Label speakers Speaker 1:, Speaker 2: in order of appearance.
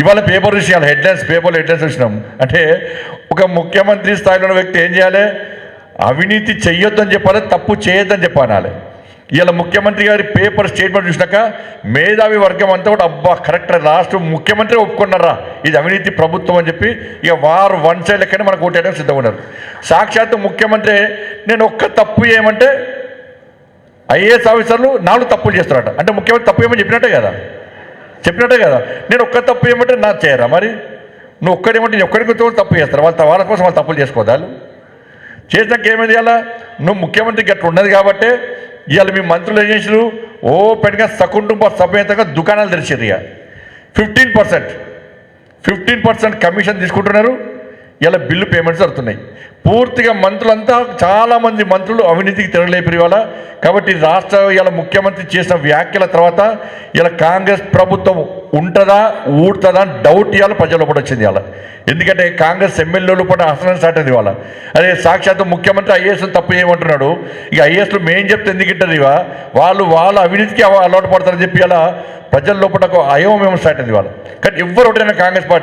Speaker 1: ఇవాళ పేపర్ విషయాలు హెడ్లైన్స్ పేపర్లో హెడ్లైన్స్ చూసినాం. అంటే ఒక ముఖ్యమంత్రి స్థాయిలో ఉన్న వ్యక్తి ఏం చేయాలి? అవినీతి చెయ్యొద్దని చెప్పాలి తప్పు చేయొద్దని చెప్పాలి ఇలా ముఖ్యమంత్రి గారి పేపర్ స్టేట్మెంట్ చూసినాక మేధావి వర్గం అంతా కూడా అబ్బా కరెక్ట్ లాస్ట్ ముఖ్యమంత్రి ఒప్పుకున్నారా? ఇది అవినీతి ప్రభుత్వం అని చెప్పి ఇక వారు వన్ సైడ్ లెక్కనే మనకు ఓటేయడం సిద్ధంగా ఉన్నారు. సాక్షాత్తు ముఖ్యమంత్రి నేను ఒక్క తప్పు ఏమంటే ఐఏఎస్ ఆఫీసర్లు నాలుగు తప్పులు చేస్తారట. అంటే ముఖ్యమంత్రి తప్పు ఏమని చెప్పినట్టే కదా. చెప్పినట్టే కదా నేను ఒక్క తప్పు ఏమంటే నా చేయరా మరి? నువ్వు ఒక్కడేమంటే నేను ఒక్కడికి తప్పు చేస్తారు? వాళ్ళ వాళ్ళ కోసం వాళ్ళు తప్పులు చేసుకోదాలు చేసినాక ఏమైంది ఇలా నువ్వు ముఖ్యమంత్రి గట్ల ఉన్నది కాబట్టి ఇవాళ మీ మంత్రులు ఏం చేసారు ఓపెన్గా సకుటుంబ సమేతంగా దుకాణాలు తెరిచారు ఇక fifteen percent fifteen percent commission తీసుకుంటున్నారు. ఇలా బిల్లు పేమెంట్స్ జరుగుతున్నాయి. పూర్తిగా మంత్రులంతా చాలామంది మంత్రులు అవినీతికి తిరగలేపారు ఇవాళ. కాబట్టి రాష్ట్ర ఇలా ముఖ్యమంత్రి చేసిన వ్యాఖ్యల తర్వాత ఇలా కాంగ్రెస్ ప్రభుత్వం ఉంటుందా ఊడుతుందా అని డౌట్ ఇవాళ ప్రజల్లో కూడా వచ్చింది ఇవాళ. ఎందుకంటే కాంగ్రెస్ ఎమ్మెల్యేలు కూడా అసలు స్టార్ట్ అయింది ఇవాళ. అదే సాక్షాత్ ముఖ్యమంత్రి ఐఏఎస్ తప్పు ఏమంటున్నాడు ఇక ఐఏఎస్లు మేం చెప్తే ఎందుకంటారు ఇవా వాళ్ళు వాళ్ళ అవినీతికి అలవాటు పడతారని చెప్పి ఇలా ప్రజల లోపల ఒక అయోమయం స్టార్ట్ అయింది ఇవాళ. కానీ ఎవరు ఒకటైనా కాంగ్రెస్ పార్టీ